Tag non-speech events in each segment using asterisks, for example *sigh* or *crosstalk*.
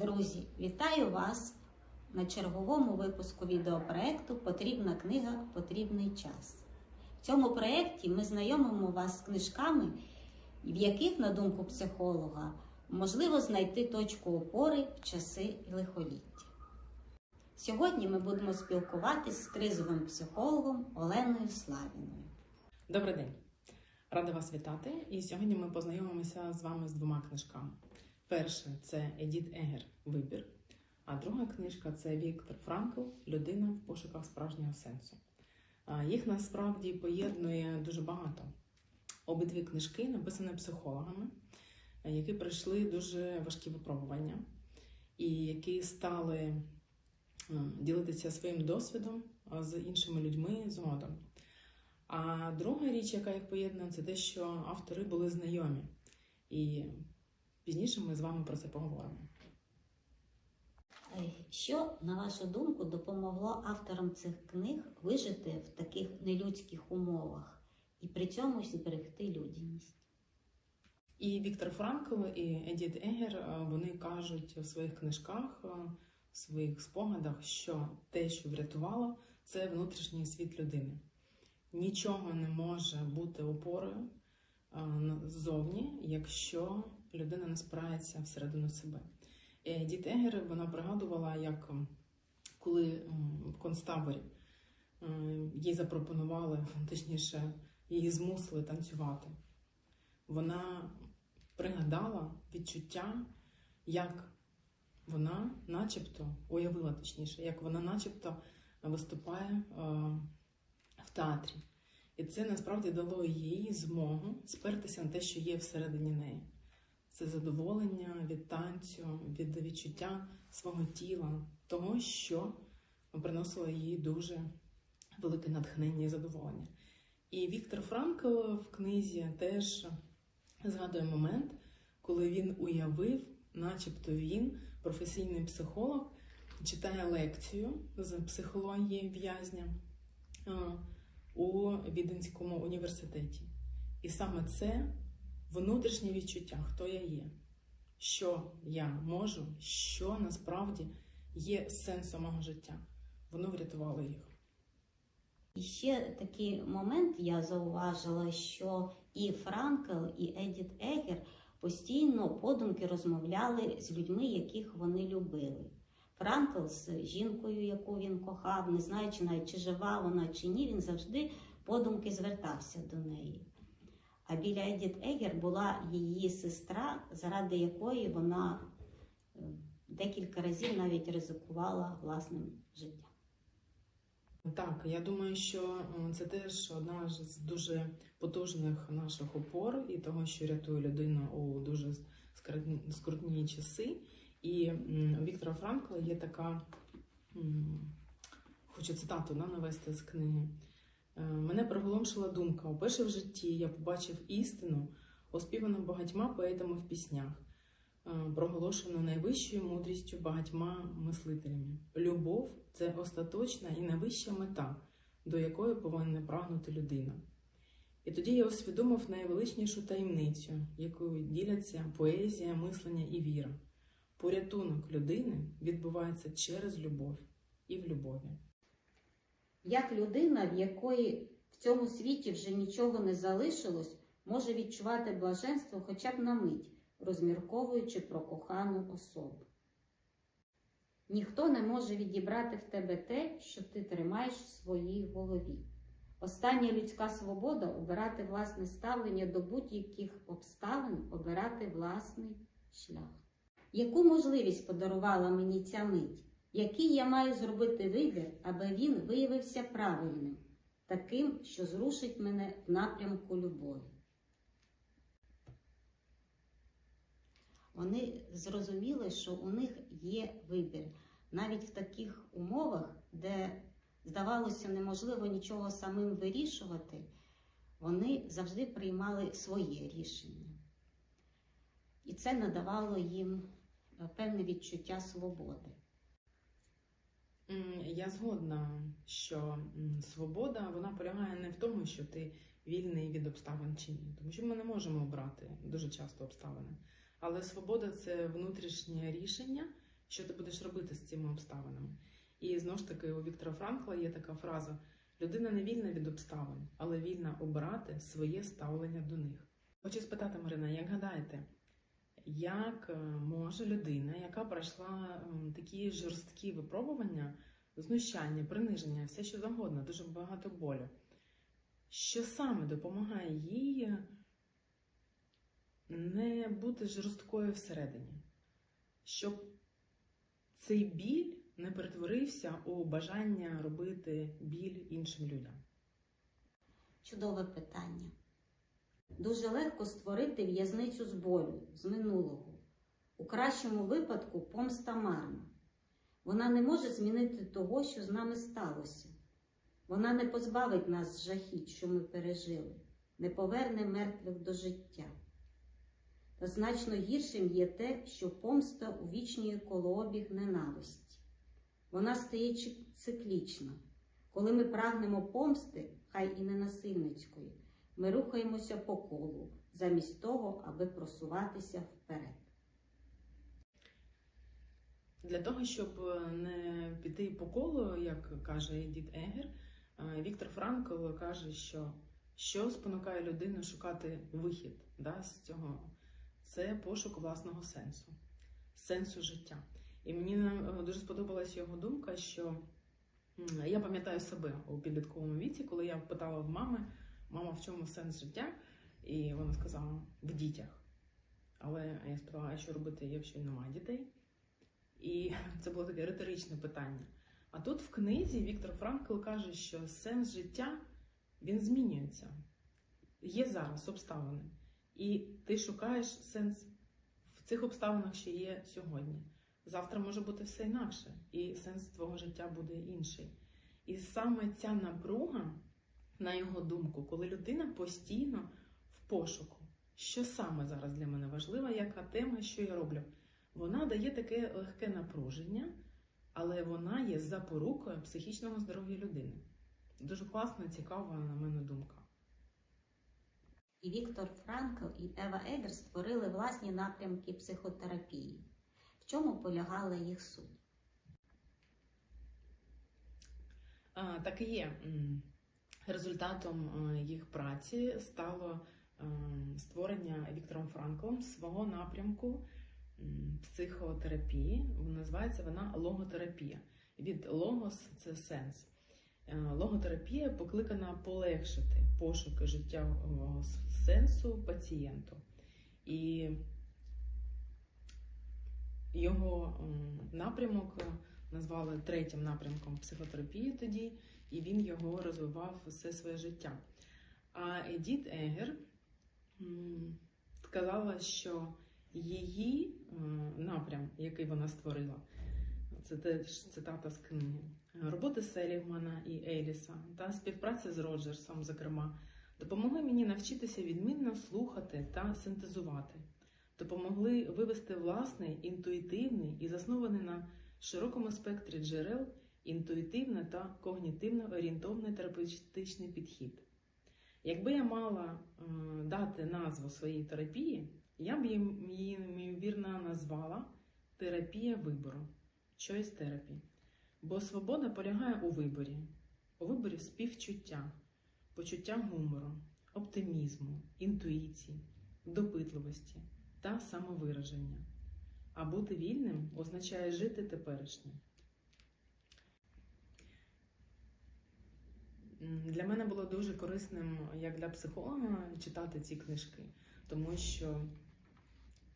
Друзі, вітаю вас на черговому випуску відеопроекту Потрібна книга, потрібний час. В цьому проєкті ми знайомимо вас з книжками, в яких, на думку психолога, можливо знайти точку опори в часи лихоліття. Сьогодні ми будемо спілкуватись з кризовим психологом Оленою Славіною. Добрий день! Рада вас вітати. І сьогодні ми познайомимося з вами з двома книжками. Перша це Едіт Егер Вибір, а друга книжка це Віктор Франкл Людина в пошуках справжнього сенсу. Їх насправді поєднує дуже багато. Обидві книжки написані психологами, які пройшли дуже важкі випробування і які стали ділитися своїм досвідом з іншими людьми згодом. А друга річ, яка їх поєднує, це те, що автори були знайомі. І пізніше ми з вами про це поговоримо. Е, Що, на вашу думку, допомогло авторам цих книг вижити в таких нелюдських умовах і при цьому зберегти людяність? І Віктор Франкл, і Едіт Егер е, вони кажуть в своїх книжках, е, в своїх спогадах, що те, що врятувало, це внутрішній світ людини. Нічого не може бути опорою ззовні, якщо людина не спирається всередину себе. І Едіт Егер вона пригадувала, як коли в концтаборі їй запропонували, *laughs* точніше, її змусили танцювати. Вона пригадала відчуття, як вона, начебто, уявила точніше, як вона, начебто, виступає е, в театрі. І це насправді дало їй змогу спертися на те, що є всередині неї. Це задоволення від танцю, від відчуття свого тіла, того, що приносило їй дуже велике натхнення і задоволення. І Віктор Франкл в книзі теж згадує момент, коли він уявив, начебто він, професійний психолог, читає лекцію з психології в'язня е, у Віденському університеті. І саме це внутрішнє відчуття, хто я є, що я можу, що насправді є сенсом мого життя. Воно врятувало їх. І ще такий момент я зауважила, що і Франкл, і Едіт Егер постійно подумки розмовляли з людьми, яких вони любили. Франкл з жінкою, яку він кохав, не знаючи навіть, чи жива вона чи ні, він завжди подумки звертався до неї. А біля Едіт Егер була її сестра, заради якої вона е, декілька разів навіть ризикувала власним життям. Так, я думаю, що це теж одна з дуже потужних наших опор і того, що рятує людину у дуже скрутні часи. І у Віктора Франкла є така, хочу цитату да, навести з книги. Е, Мене приголомшила думка. Уперше в житті я побачив істину, оспівану багатьма поетами в піснях, е, проголошену найвищою мудрістю багатьма мислителями. Любов це остаточна і найвища мета, до якої повинна прагнути людина. І тоді я усвідомив найвеличнішу таємницю, якою діляться поезія, мислення і віра. Порятунок людини відбувається через любов і в любові. Як людина, в якої в цьому світі вже нічого не залишилось, може відчувати блаженство хоча б на мить, розмірковуючи про кохану особу. Ніхто не може відібрати в тебе те, що ти тримаєш в своїй голові. Остання людська свобода обирати власне ставлення до будь-яких обставин, обирати власний шлях. Яку можливість подарувала мені ця мить? Який я маю зробити вибір, аби він виявився правильним, таким, що зрушить мене в напрямку любові? Вони зрозуміли, що у них є вибір. Навіть в таких умовах, де здавалося неможливо нічого самим вирішувати, вони завжди приймали своє рішення. І це надавало їм певне відчуття свободи. Я згодна, що свобода вона полягає не в тому, що ти вільний від обставин чи ні, тому що ми не можемо обрати дуже часто обставини. Але свобода це внутрішнє рішення, Що ти будеш робити з цими обставинами? І знову ж таки, у Віктора Франкла є така фраза: людина не вільна від обставин, але вільна обирати своє ставлення до них. Хочу спитати, Марина, як гадаєте, як е, може людина, яка пройшла такі жорсткі випробування, знущання, приниження, все що завгодно, дуже багато болю, що саме допомагає їй не бути жорсткою всередині, щоб цей біль не перетворився у бажання робити біль іншим людям? Чудове питання. Дуже легко створити в'язницю з болю, з минулого. У кращому випадку помста марна. Вона не може змінити того, що з нами сталося. Вона не позбавить нас жахіть, що ми пережили, не поверне мертвих до життя. Та значно гіршим є те, що помста увічнює колообіг ненависті. Вона стає циклічна. Коли ми прагнемо помсти, хай і ненасильницької, ми рухаємося по колу, замість того, аби просуватися вперед. Для того, щоб е, не піти по колу, як каже Едіт Егер, е, Віктор Франкл каже, що що спонукає людину шукати вихід да, з цього, це пошук власного сенсу, сенсу життя. І мені е, дуже сподобалась його думка, що я пам'ятаю себе у підлітковому віці, коли я питала в мами, мама, в чому сенс життя? І вона сказала в дітях. Але я спитала, а що робити, якщо немає дітей? І *laughs* це було таке риторичне питання. А тут в книзі Віктор Франкл каже, що сенс життя він змінюється. Є зараз обставини. І ти шукаєш сенс в цих обставинах, що є сьогодні. Завтра може бути все інакше, і сенс твого життя буде інший. І саме ця напруга, на його думку, коли людина постійно в пошуку, що саме зараз для мене важливо, яка тема, що я роблю. Вона дає таке легке напруження, але вона є запорукою психічного здоров'я людини. Дуже класна, цікава, на мене думка. І Віктор Франкл і Ева Егер створили власні напрямки психотерапії. В чому полягала їх суть? А, так і є. Результатом е, їх праці стало е, створення Віктором Франклом свого напрямку психотерапії. Називається вона логотерапія. Від логос це сенс. Е, Логотерапія покликана полегшити пошуки життєвого сенсу пацієнту. І його напрямок назвали третім напрямком психотерапії тоді, і він його розвивав все своє життя. А Едіт Егер сказала, що її напрям, який вона створила, це теж цитата з книги, роботи Селігмана і Еліса та співпраця з Роджерсом, зокрема, допомогли мені навчитися відмінно слухати та синтезувати, допомогли вивести власний інтуїтивний і заснований на широкому спектрі джерел інтуїтивно та когнітивно орієнтовний терапевтичний підхід. Якби я мала е, дати назву своїй терапії, я б її ймовірно назвала терапія вибору choice therapy. Бо свобода полягає у виборі, у виборі співчуття, почуття гумору, оптимізму, інтуїції, допитливості та самовираження. А бути вільним означає жити теперішнім. Для мене було дуже корисним, як для психолога, читати ці книжки, тому що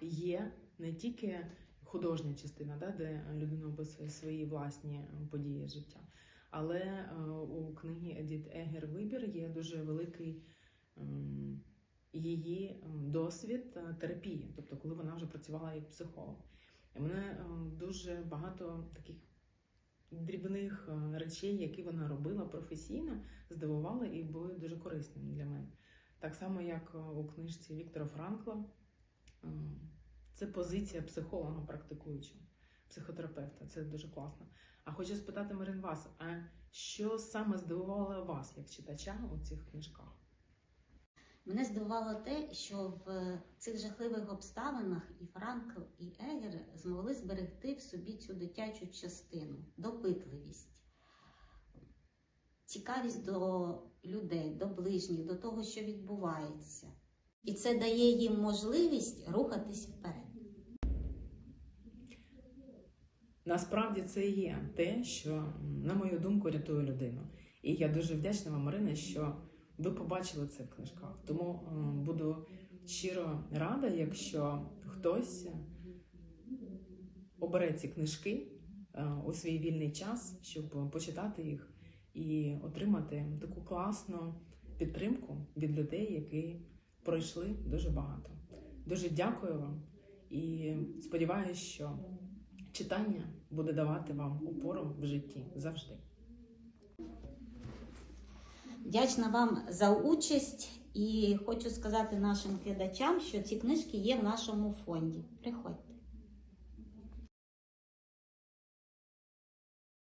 є не тільки художня частина, да, де людина описує свої власні події життя, але е, у книгі Едіт Егер Вибір є дуже великий ем, її ем, досвід е, терапії, тобто коли вона вже працювала як психолог. І мене е, дуже багато таких дрібних е, речей, які вона робила професійно, здивували і були дуже корисними для мене. Так само, як у книжці Віктора Франкла, е, це позиція психолога практикуючого, психотерапевта. Це дуже класно. А хочу спитати Марин вас, а що саме здивувало вас як читача у цих книжках? Мене здивувало те, що в цих жахливих обставинах і Франкл, і Егер змогли зберегти в собі цю дитячу частину, допитливість, цікавість до людей, до ближніх, до того, що відбувається. І це дає їм можливість рухатись вперед. Насправді це і є те, що, на мою думку, рятує людину. І я дуже вдячна вам, Марина, що ви побачили це в книжках. Тому е, буду щиро рада, якщо хтось обере ці книжки е, у свій вільний час, щоб почитати їх і отримати таку класну підтримку від людей, які пройшли дуже багато. Дуже дякую вам і сподіваюся, що читання буде давати вам опору в житті завжди. Вдячна вам за участь і хочу сказати нашим глядачам, що ці книжки є в нашому фонді. Приходьте.